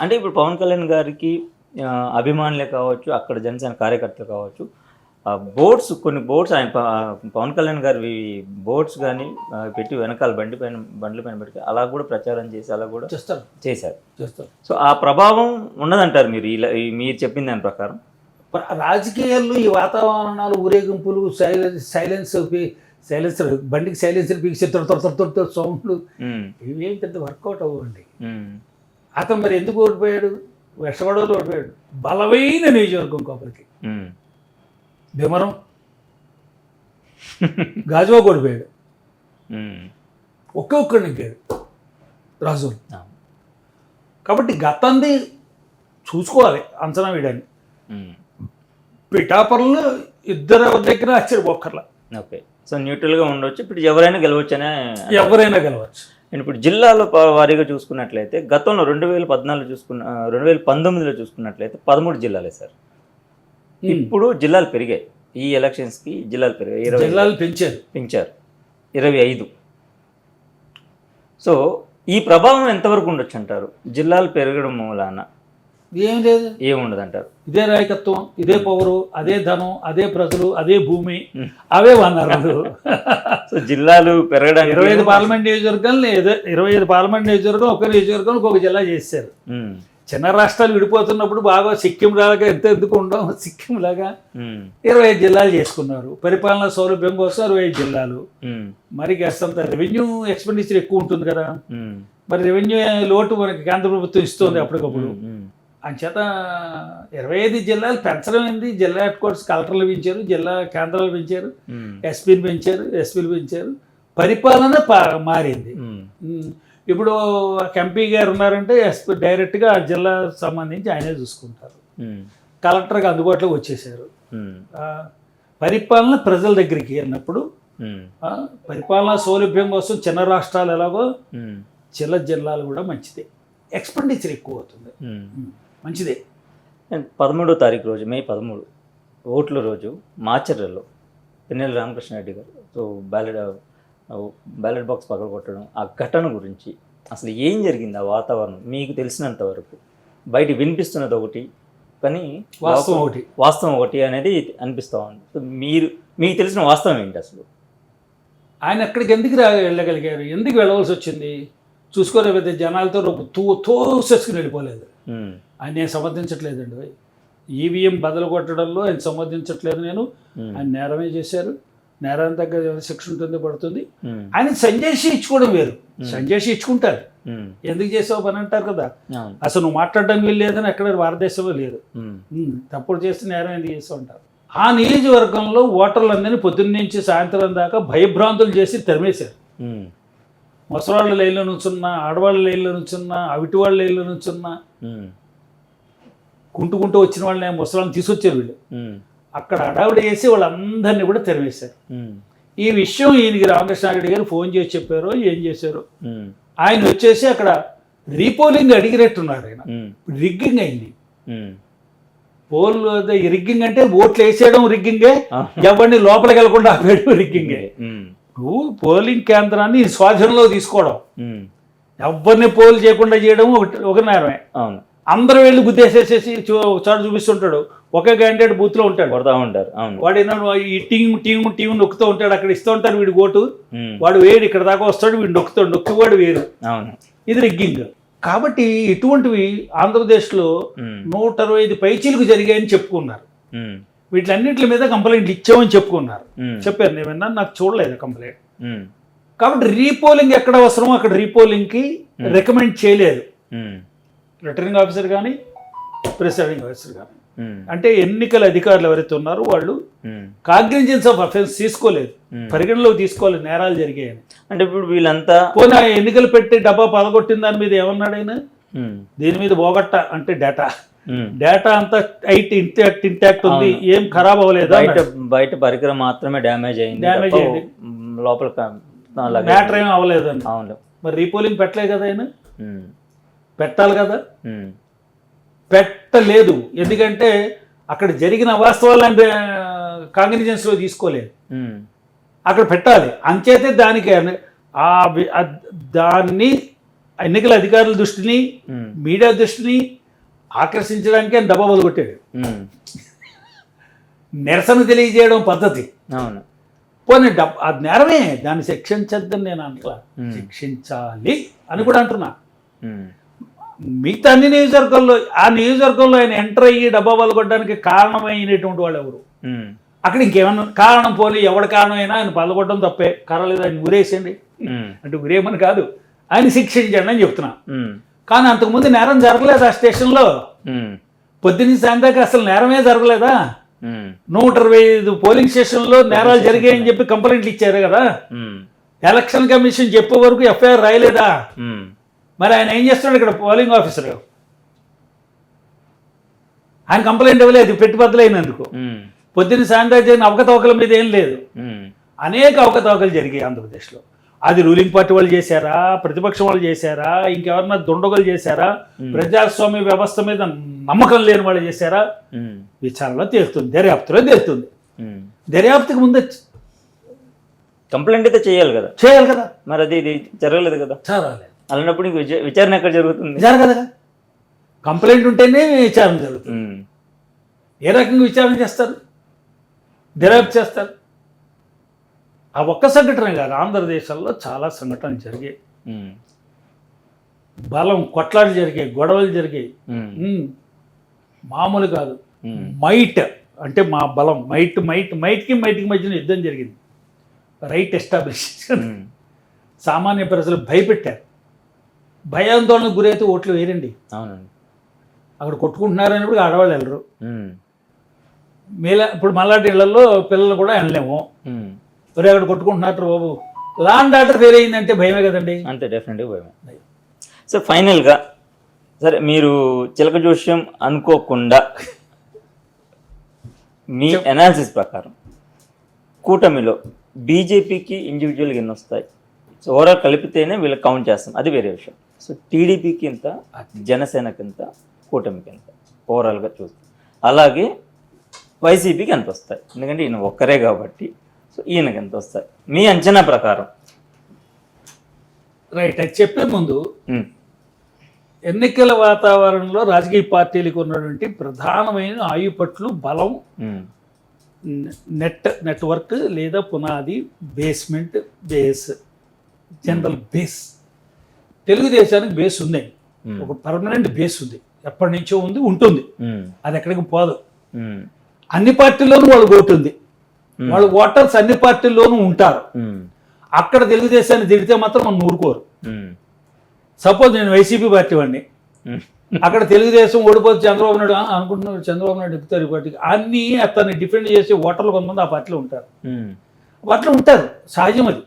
అంటే ఇప్పుడు పవన్ కళ్యాణ్ గారికి అభిమానులే కావచ్చు అక్కడ జనసేన కార్యకర్తలు కావచ్చు ఆ బోర్డ్స్ కొన్ని బోర్డ్స్ ఆయన పవన్ కళ్యాణ్ గారి బోర్డ్స్ కానీ పెట్టి వెనకాల బండి పైన బండ్ల పైన పెట్టి అలా కూడా ప్రచారం చేసి అలా కూడా చేస్తారు. చేశారు. చేస్తారు. సో ఆ ప్రభావం ఉన్నదంటారు మీరు ఇలా మీరు చెప్పిన దాని ప్రకారం? ప్ర- రాజకీయాల్లో ఈ వాతావరణాలు ఊరేగింపులు సైలెన్స్ సైలెన్స్ సైలెన్సర్ బండికి సైలెన్సర్ పీకి త్వర సౌండ్లు ఇవేం పెద్ద వర్కౌట్ అవ్వండి అతను మరి ఎందుకు ఓడిపోయాడు? వెషగొడవలో ఓడిపోయాడు. బలమైన నియోజకవర్గం కోపలికి. భీమరం గాజువా ఓడిపోయాడు. ఒకే ఒక్కడు నెగ్గాడు రాజు కాబట్టి గతంది చూసుకోవాలి అంచనా వేయడానికి. ఉమ్, పిఠాపురంలో ఇద్దరు దగ్గర ఆశ్చర్యపోక్కర్లా ఓకే. సో న్యూట్రల్గా ఉండొచ్చు. ఇప్పుడు ఎవరైనా గెలవచ్చనే ఎవరైనా గెలవచ్చు. నేను ఇప్పుడు జిల్లాలో వారీగా చూసుకున్నట్లయితే గతంలో రెండు వేల పద్నాలుగు చూసుకున్న రెండు వేల పంతొమ్మిదిలో చూసుకున్నట్లయితే పదమూడు జిల్లాలే సార్. ఇప్పుడు జిల్లాలు పెరిగాయి. ఈ ఎలక్షన్స్కి జిల్లాలు పెరిగాయి. ఇరవై జిల్లాలు పెంచారు. పెంచారు. ఇరవై ఐదు. సో ఈ ప్రభావం ఎంతవరకు ఉండొచ్చు అంటారు? జిల్లాలు పెరగడం మూలాన ఏం లేదు. ఏముండదు అంటారు ఇదే నాయకత్వం ఇదే పవరు అదే ధనం అదే ప్రజలు అదే భూమి. అవే వనరులు సో జిల్లాలు పెరగడానికి ఇరవై ఐదు పార్లమెంట్ నియోజకవర్గాలు ఏదో ఇరవై ఐదు పార్లమెంట్ నియోజకవర్గం ఒక నియోజకవర్గం ఒక జిల్లా చేశారు. చిన్న రాష్ట్రాలు విడిపోతున్నప్పుడు బాగా సిక్కిం లాగా ఎంత ఎందుకు ఉండవు? సిక్కిం లాగా ఇరవై ఐదు జిల్లాలు చేసుకున్నారు. పరిపాలనా సౌలభ్యం కోసం ఇరవై ఐదు జిల్లాలు. మరి కాస్తంత రెవెన్యూ ఎక్స్పెండిచర్ ఎక్కువ ఉంటుంది కదా. మరి రెవెన్యూ లోటు మనకి కేంద్ర ప్రభుత్వం ఇస్తుంది అప్పటికప్పుడు. అంచేత ఇరవై ఐదు జిల్లాలు పెంచడం ఏంది? జిల్లా హెడ్ క్వార్టర్స్ కలెక్టర్లు పెంచారు జిల్లా కేంద్రాలు పెంచారు ఎస్పీని పెంచారు ఎస్పీలు పెంచారు. పరిపాలన మారింది. ఇప్పుడు ఒక ఎంపీ గారు ఉన్నారంటే ఎస్పీ డైరెక్ట్గా ఆ జిల్లా సంబంధించి ఆయనే చూసుకుంటారు. కలెక్టర్కి అందుబాటులోకి వచ్చేసారు. పరిపాలన ప్రజల దగ్గరికి అన్నప్పుడు పరిపాలనా సౌలభ్యం కోసం చిన్న రాష్ట్రాలు ఎలాగో చిన్న జిల్లాలు కూడా మంచిదే. ఎక్స్పెండిచర్ ఎక్కువ అవుతుంది. మంచిదే. పదమూడో తారీఖు రోజు మే పదమూడు ఓట్ల రోజు మాచర్లలో పిన్నెల రామకృష్ణారెడ్డి గారు సో బ్యాలెట్ బ్యాలెట్ బాక్స్ పగలగొట్టడం ఆ ఘటన గురించి అసలు ఏం జరిగింది ఆ వాతావరణం? మీకు తెలిసినంత వరకు బయట వినిపిస్తున్నది ఒకటి కానీ వాస్తవం ఒకటి. వాస్తవం ఒకటి అనేది అనిపిస్తూ ఉంది. సో మీరు మీకు తెలిసిన వాస్తవం ఏంటి అసలు? ఆయన అక్కడికి ఎందుకు రా వెళ్ళగలిగారు? ఎందుకు వెళ్ళవలసి వచ్చింది? చూసుకోలేకపోతే జనాలతో ఒక తో తోసేసుకుని వెళ్ళిపోలేదు. ఆయన నేను సమర్థించట్లేదండి ఈవీఎం బదులు కొట్టడంలో ఆయన సమర్థించట్లేదు నేను. ఆయన నేరమే చేశారు. నేరానికి తగ్గ శిక్ష ఉంటుంది పడుతుంది. ఆయన సంజయ్షి ఇచ్చుకోవడం వేరు. సంజయ్షి ఇచ్చుకుంటారు. ఎందుకు చేసావు పని అంటారు కదా. అసలు నువ్వు మాట్లాడడానికి వీలు లేదని ఎక్కడ భారతదేశంలో లేదు తప్పుడు చేస్తే నేరం ఎందుకు చేస్తూ ఉంటారు ఆ నియోజకవర్గంలో ఓటర్లందరినీ పొద్దున్న నుంచి సాయంత్రం దాకా భయభ్రాంతులు చేసి తరిమేశారు. ముసలాళ్ళ లైన్లో నుంచున్నా ఆడవాళ్ళ లైన్లో నుంచున్నా అవిటి వాళ్ళ లైన్లో నుంచున్నా కుంటుకుంటూ వచ్చిన వాళ్ళని ముసలాళ్ళని తీసుకొచ్చారు వీళ్ళు. అక్కడ అడావిడ వేసి వాళ్ళందరినీ కూడా తెరవేశారు ఈ విషయం ఈయనకి రామకృష్ణారెడ్డి గారు ఫోన్ చేసి చెప్పారో ఏం చేశారో. ఆయన వచ్చేసి అక్కడ రీపోలింగ్ అడిగినట్టున్నారు ఆయన. రిగ్గింగ్ అయింది. పోల్ రిగ్గింగ్ అంటే ఓట్లు వేసేయడం రిగ్గింగే. ఎవరిని లోపలికి వెళ్ళకుండా ఆపేయడం రిగ్గింగే. నువ్వు పోలింగ్ కేంద్రాన్ని స్వాధీనంలో తీసుకోవడం. ఎవరిని పోల్ చేయకుండా చేయడం ఒక నేరమే. అవును. అందరూ వెళ్ళి గుద్దేసేసేసి చోట చూపిస్తుంటాడు. ఒకే క్యాండిడేట్ బూత్లో ఉంటాడు. కొడతా ఉంటారు అవును. వాడు ఏంటో ఈ టీం టీం టీం నొక్కుతూ ఉంటాడు. అక్కడ ఇస్తూ ఉంటారు వీడి ఓటు. వాడు వేడు ఇక్కడ దాకా వస్తాడు వీడు నొక్కుతాడు. నొక్కివాడు వేరు. అవును. ఇది రిగ్గింగ్. కాబట్టి ఇటువంటివి ఆంధ్రప్రదేశ్లో నూట అరవై ఐదు పైచీలకు జరిగాయని చెప్పుకున్నారు. వీటిలన్నింటి మీద కంప్లైంట్లు ఇచ్చామని చెప్పుకున్నారు. చెప్పారు నేను విన్నాను నాకు చూడలేదు కంప్లైంట్ కాబట్టి రీపోలింగ్ ఎక్కడ అవసరమో అక్కడ రీపోలింగ్కి రికమెండ్ చేయలేదు. రిటర్నింగ్ ఆఫీసర్ కానీ ప్రిసైడింగ్ ఆఫీసర్ కానీ అంటే ఎన్నికల అధికారులు ఎవరైతే ఉన్నారో వాళ్ళు కాగ్నిజెన్స్ ఆఫ్ అఫెన్స్ తీసుకోలేదు. పరిగణలోకి తీసుకోలేదు నేరాలు జరిగాయని. అంటే ఇప్పుడు వీళ్ళంతా పోనీ ఎన్నికలు పెట్టి డబ్బా పదగొట్టిన దాని మీద ఏమన్నాడు ఆయన? ఉమ్, దీని మీద పోగొట్ట అంటే డేటా. డేటా అంతా టైట్ ఇంటాక్ట్ ఇంటాక్ట్ ఉంది. ఏం ఖరాబ్ అవ్వలేదా? బయట బయట పరికరం మాత్రమే డ్యామేజ్ అయింది. తప్ప, అయింది. లోపల మ్యాటర్ ఏం అవ్వలేదండి. అవును. మరి రీపోలింగ్ పెట్టలే కదా ఆయన? పెట్టాలి కదా? పెట్టలేదు. ఎందుకంటే అక్కడ జరిగిన అవాస్తవాలు అంటే కాంగ్నిజెన్స్లో తీసుకోలేదు. అక్కడ పెట్టాలి. అంచేతే దానికి దాన్ని ఎన్నికల అధికారుల దృష్టిని మీడియా దృష్టిని ఆకర్షించడానికి కొట్టాడు ఉమ్, నిరసన తెలియజేయడం పద్ధతి. అవును. పోనీ డబ్ అది నేరమే దాన్ని శిక్షించద్దని నేను అంటలా ఉమ్, శిక్షించాలి అని కూడా అంటున్నా. మిగతా అన్ని నియోజకవర్గాల్లో ఆ నియోజకవర్గంలో ఆయన ఎంటర్ అయ్యి డబ్బా పలకొట్టడానికి కారణమైనటువంటి వాళ్ళు ఎవరు? అక్కడ ఇంకేమన్నా కారణం పోనీ ఎవరి కారణమైనా ఆయన పలకొట్టడం తప్పే. కర్రలేదు ఆయన ఊరేసేయండి. ఉమ్, అంటే ఊరేమని కాదు. ఆయన శిక్షించండి అని చెప్తున్నా. కానీ అంతకుముందు నేరం జరగలేదు ఆ స్టేషన్లో? పొద్దున్న సాయంత్రం అసలు నేరమే జరగలేదా? నూట ఇరవై ఐదు పోలింగ్ స్టేషన్లో నేరాలు జరిగాయని చెప్పి కంప్లైంట్లు ఇచ్చారు కదా. ఎలక్షన్ కమిషన్ చెప్పే వరకు ఎఫ్ఐఆర్ రాయలేదా? మరి ఆయన ఏం చేస్తున్నాడు ఇక్కడ పోలింగ్ ఆఫీసర్? ఆయన కంప్లైంట్ ఇవ్వలేదు పెట్టుబడులైనందుకు పొద్దున్న సాయంత్రం జరిగిన అవకతవకల మీద ఏం లేదు. అనేక అవకతవకలు జరిగాయి ఆంధ్రప్రదేశ్లో. అది రూలింగ్ పార్టీ వాళ్ళు చేశారా? ప్రతిపక్షం వాళ్ళు చేశారా? ఇంకెవరన్నా దుండగలు చేశారా? ప్రజాస్వామ్య వ్యవస్థ మీద నమ్మకం లేని వాళ్ళు చేశారా? విచారణలో తేలుతుంది దర్యాప్తులో తేలుతుంది. ఉమ్. దర్యాప్తుకు ముందే కంప్లైంట్ అయితే చేయాలి కదా? చేయాలి కదా? మరి అది ఇది జరగలేదు కదా? చాలాలేదు అలాంటప్పుడు విచారణ ఎక్కడ జరుగుతుంది? జరగదుగా కంప్లైంట్ ఉంటేనే విచారణ జరుగుతుంది. ఏ రకంగా విచారణ చేస్తారు? దర్యాప్తు చేస్తారు? ఆ ఒక్క సంఘటన కాదు ఆంధ్రదేశంలో చాలా సంఘటనలు జరిగాయి. బలం కొట్లాటలు జరిగాయి గొడవలు జరిగాయి. మామూలు కాదు. మైట్ అంటే మా బలం మైట్ మైట్ మైట్కి మైట్కి మధ్యన యుద్ధం జరిగింది. Right establish. సామాన్య ప్రజలు భయపెట్టారు. భయాందోళనకు గురైతే ఓట్లు వేయండి అవునండి. అక్కడ కొట్టుకుంటున్నారని ఆడవాళ్ళు వెళ్ళరు. మీలా ఇప్పుడు మళ్ళాటి ఇళ్ళలో పిల్లలు కూడా వెళ్ళలేము. ఒరే అక్కడ కొట్టుకుంటున్నారు బాబు. లాండ్ ఆర్డర్ ఫెయిల్ అయిందంటే భయమే కదండి. అంతే డెఫినెట్గా భయమే. సో ఫైనల్గా సరే మీరు చిలక జోష్యం అనుకోకుండా మీ అనాలిసిస్ ప్రకారం కూటమిలో బీజేపీకి ఇండివిజువల్గా ఎన్ని వస్తాయి సో ఓవరాల్ కలిపితేనే వీళ్ళకి కౌంట్ చేస్తాం. అది వేరే విషయం. సో టీడీపీకి ఎంత జనసేనకి ఎంత కూటమికి ఎంత ఓవరాల్గా చూస్తాం. అలాగే వైసీపీకి ఎంత వస్తాయి? ఎందుకంటే ఈయన ఒక్కరే కాబట్టి సో ఈయనకి ఎంత వస్తాయి మీ అంచనా ప్రకారం. రైట్ అది చెప్పే ముందు ఎన్నికల వాతావరణంలో రాజకీయ పార్టీలకు ఉన్నటువంటి ప్రధానమైన ఆయుపట్లు బలం నెట్ నెట్వర్క్ లేదా పునాది బేస్మెంట్ బేస్ జనరల్ బేస్. తెలుగుదేశానికి బేస్ ఉంది. ఒక పర్మనెంట్ బేస్ ఉంది. ఎప్పటి నుంచో ఉంది ఉంటుంది. అది ఎక్కడికి పోదు. అన్ని పార్టీల్లోనూ వాళ్ళు ఓటు ఉంది Hmm. వాళ్ళు ఓటర్స్ అన్ని పార్టీల్లోనూ ఉంటారు. అక్కడ తెలుగుదేశాన్ని తిడితే మాత్రం మనం ఊరుకోరు. సపోజ్ నేను వైసీపీ పార్టీ వాడిని. అక్కడ తెలుగుదేశం ఓడిపోతే చంద్రబాబు నాయుడు "ఆ, అనుకుంటున్నారు చంద్రబాబు నాయుడు ఎక్కుతారు ఈ పార్టీకి. అన్ని అతన్ని డిఫెండ్ చేసే ఓటర్లు కొంతమంది ఆ పార్టీలో ఉంటారు. అట్లా ఉంటారు. సహజం అది.